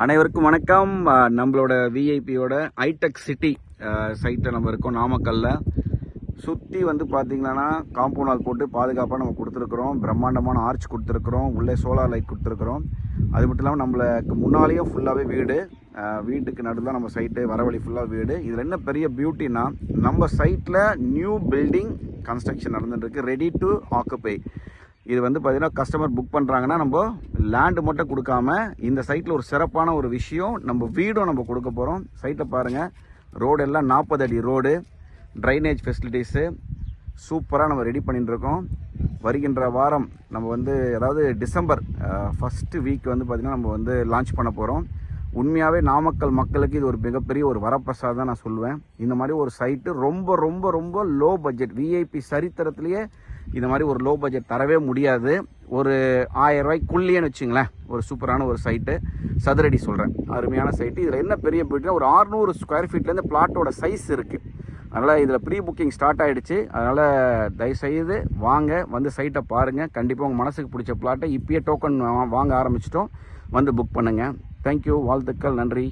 அனைவருக்கும் வணக்கம். நம்மளோட விஐபியோட ஐடெக் சிட்டி சைட்டில் நம்ம இருக்கோம் நாமக்கல்ல. சுற்றி வந்து பார்த்தீங்கன்னா காம்பவுண்ட் வால் போட்டு பாதுகாப்பாக நம்ம கொடுத்துருக்குறோம். பிரம்மாண்டமான ஆர்ச் கொடுத்துருக்குறோம். உள்ளே சோலார் லைட் கொடுத்துருக்குறோம். அது மட்டும் இல்லாமல் நம்மளுக்கு முன்னாலேயும் ஃபுல்லாகவே வீடு. வீட்டுக்கு நடுவில் நம்ம சைட்டு வரவழி ஃபுல்லாக வீடு. இதில் என்ன பெரிய பியூட்டினா நம்ம சைட்டில் நியூ பில்டிங் கன்ஸ்ட்ரக்ஷன் நடந்துட்டுருக்கு ரெடி டு ஆக்குப்பை இது வந்து பார்த்தீங்கன்னா கஸ்டமர் புக் பண்ணுறாங்கன்னா நம்ம லேண்டு மட்டும் கொடுக்காம இந்த சைட்டில் ஒரு சிறப்பான ஒரு விஷயம் நம்ம வீடும் நம்ம கொடுக்க போகிறோம் சைட்டை பாருங்கள் ரோடு எல்லாம் நாற்பது அடி ரோடு ட்ரைனேஜ் ஃபெசிலிட்டிஸு சூப்பராக நம்ம ரெடி பண்ணிட்டுருக்கோம். வருகின்ற வாரம் நம்ம வந்து அதாவது டிசம்பர் ஃபஸ்ட்டு வீக் வந்து பார்த்திங்கன்னா நம்ம வந்து லான்ச் பண்ண போகிறோம் உண்மையாகவே நாமக்கல் மக்களுக்கு இது ஒரு மிகப்பெரிய ஒரு வரப்பிரசாதம் நான் சொல்லுவேன். இந்த மாதிரி ஒரு சைட்டு ரொம்ப ரொம்ப ரொம்ப லோ பட்ஜெட் விஐபி சரித்திரத்துலேயே இந்த மாதிரி ஒரு லோ பட்ஜெட் தரவே முடியாது. ஒரு ஆயிரம் ரூபாய்க்குள்ளேன்னு வச்சுங்களேன் ஒரு சூப்பரான ஒரு சைட்டு சதுரடி சொல்கிறேன் அருமையான சைட்டு இதில் என்ன பெரிய போயிட்டுனா ஒரு 600 ஸ்கொயர் ஃபீட்லேருந்து பிளாட்டோட சைஸ் இருக்குது அதனால் இதில் ப்ரீ புக்கிங் ஸ்டார்ட் ஆகிடுச்சு அதனால் தயவுசெய்து வாங்க வந்து சைட்டை பாருங்கள் கண்டிப்பாக உங்கள் மனசுக்கு பிடிச்ச பிளாட்டை இப்பயே டோக்கன் வாங்க ஆரம்பிச்சிட்டோம். வந்து புக் பண்ணுங்கள் தேங்க்யூ வாழ்த்துக்கள். நன்றி.